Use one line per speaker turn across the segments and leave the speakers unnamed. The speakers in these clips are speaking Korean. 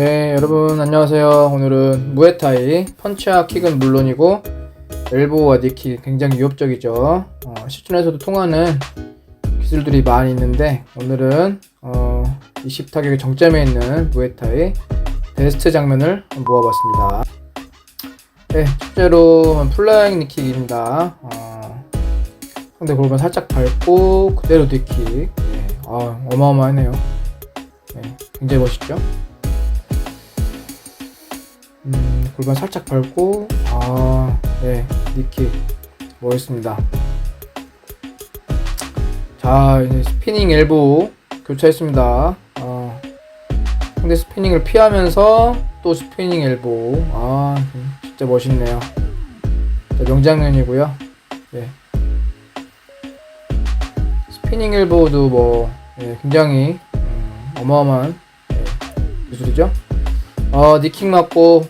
네, 여러분 안녕하세요. 오늘은 무에타이 펀치와 킥은 물론이고 엘보와 니킥 굉장히 위협적이죠. 어, 실전에서도 통하는 기술들이 많이 있는데 오늘은 어, 20 타격의 정점에 있는 무에타이 베스트 장면을 모아봤습니다. 네, 첫째로 플라잉 니킥입니다. 어, 상대 골반 살짝 밟고 그대로 니킥. 네, 아, 어마어마하네요. 네, 굉장히 멋있죠? 음, 골반 살짝 밟고, 아, 네, 니킥. 멋있습니다. 자, 이제 스피닝 엘보 교차했습니다. 아, 상대 스피닝을 피하면서 또 스피닝 엘보. 아, 진짜 멋있네요. 자, 명장면이고요. 네. 스피닝 엘보도 뭐, 예, 굉장히 음, 어마어마한 예, 기술이죠. 어, 니킥 맞고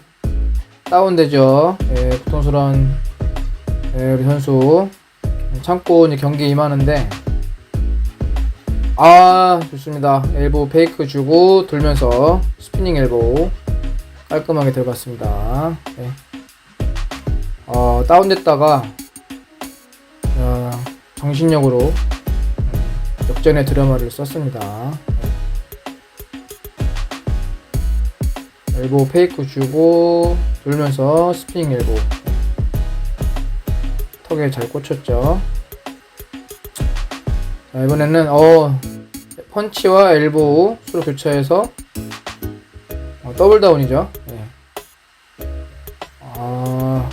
다운되죠. 예, 고통스러운 예, 우리 선수 참고 이제 경기 임하는데 아 좋습니다. 엘보 페이크 주고 돌면서 스피닝 엘보 깔끔하게 들어갔습니다. 예. 어, 다운됐다가 어, 정신력으로 음, 역전의 드라마를 썼습니다. 엘보 페이크 주고 돌면서 스피닝 엘보. 턱에 잘 꽂혔죠? 자 이번에는 어 펀치와 엘보 서로 교차해서 어, 더블 다운이죠? 네. 아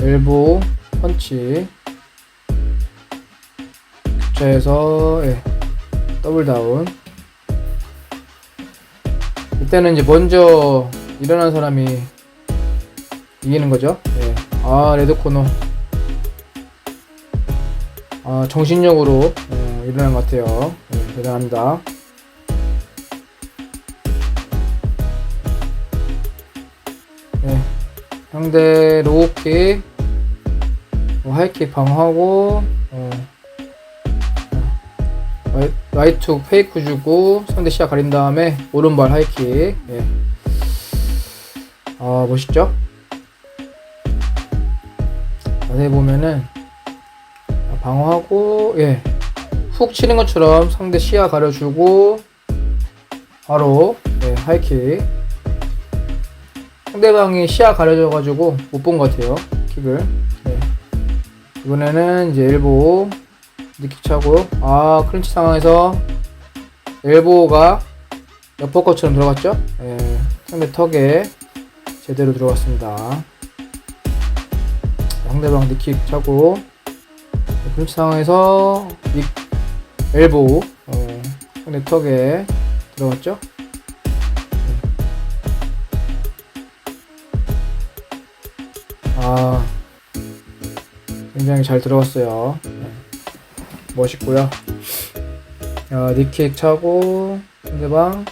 엘보 펀치. 교차해서 예, 더블 다운 이때는 이제 먼저 일어난 사람이 이기는 거죠. 예. 아 레드 코너. 아 정신력으로 예, 일어난 것 같아요. 예, 대단합니다. 예. 상대 로우킥, 뭐 하이킥 방어하고 어, 라이- 라이트 페이크 주고 상대 시야 가린 다음에 오른발 하이킥 예. 아 멋있죠? 자세히 보면은 방어하고 예. 훅 치는 것처럼 상대 시야 가려주고 바로 예, 하이킥 상대방이 시야 가려져가지고 못 본 것 같아요 킥을 예. 이번에는 이제 일보 니킥 차고 아 클린치 상황에서 엘보가 옆버커처럼 들어갔죠? 예, 상대 턱에 제대로 들어갔습니다. 상대방 니킥 차고 클린치 상황에서 닉 엘보 어, 상대 턱에 들어갔죠? 아 굉장히 잘 들어갔어요 멋있고요. 어, 니킥 차고 상대방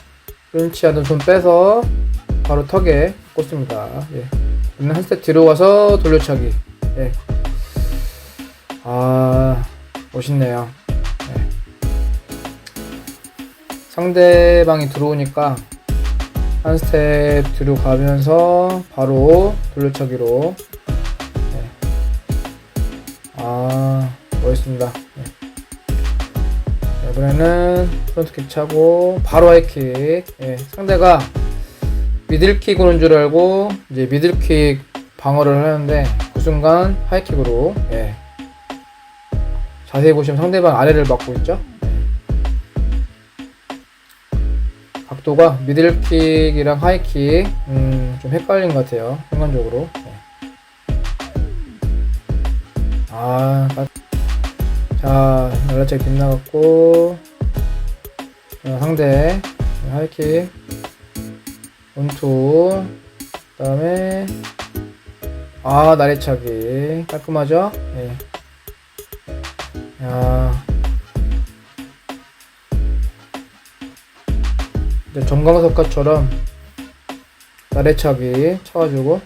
않은 손 빼서 바로 턱에 꽂습니다. 예. 한 스텝 가서 돌려차기. 예. 아 멋있네요. 예. 상대방이 들어오니까 한 스텝 뒤로 가면서 바로 돌려차기로. 예. 아 멋있습니다. 예. 자, 이번에는 프론트킥 차고 바로 하이킥 예, 상대가 미들킥 오는 줄 알고 이제 미들킥 방어를 하는데 그 순간 하이킥으로 예. 자세히 보시면 상대방 아래를 막고 있죠 예. 각도가 미들킥이랑 하이킥 음, 좀 헷갈린 것 같아요 순간적으로 예. 아 까- 자, 연락처 빗나갔고, 자, 상대, 하이킥, 원투, 그 다음에, 아, 나래차기. 깔끔하죠? 예. 야. 이제 정강석가처럼 나래차기 쳐가지고,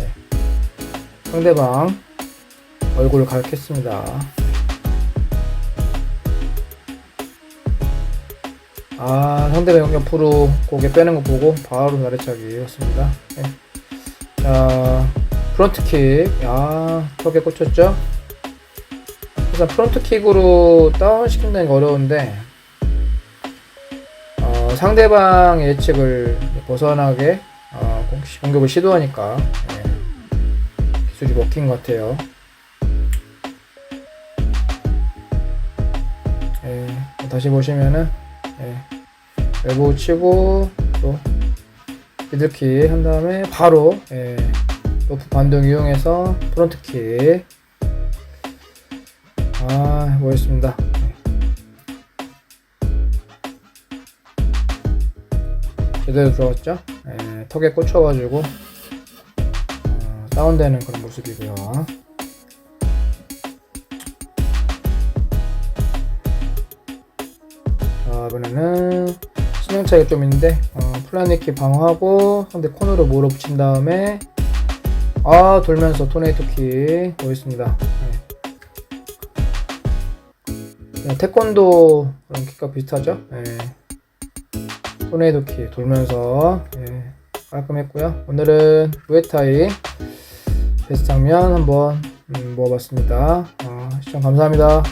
예. 상대방 얼굴을 가리켰습니다. 아, 상대방 옆으로 고개 빼는 거 보고 바로 나래차기였습니다. 네. 자, 프론트킥. 야, 턱에 꽂혔죠? 일단 프론트킥으로 다운시킨다는 게 어려운데, 어, 상대방 예측을 벗어나게 어, 공- 공격을 시도하니까 예, 기술이 먹힌 것 같아요. 예, 다시 보시면은 예, 엘보우 치고 또 미들킥 한 다음에 바로 예, 로프 반동 이용해서 프론트킥 아 멋있습니다. 제대로 들어갔죠? 예, 턱에 꽂혀가지고 어, 다운되는 그런 모습이고요. 이번에는 신형 차이가 좀 있는데 어, 플라니키 방어하고 상대 코너로 몰아붙인 다음에 아 돌면서 토네이토 킥 보였습니다. 네. 그냥 태권도 그런 킥과 비슷하죠? 네. 토네이도 킥 돌면서 예, 깔끔했고요. 오늘은 무에타이 베스트 장면 한번 음, 모아봤습니다. 어, 시청 감사합니다.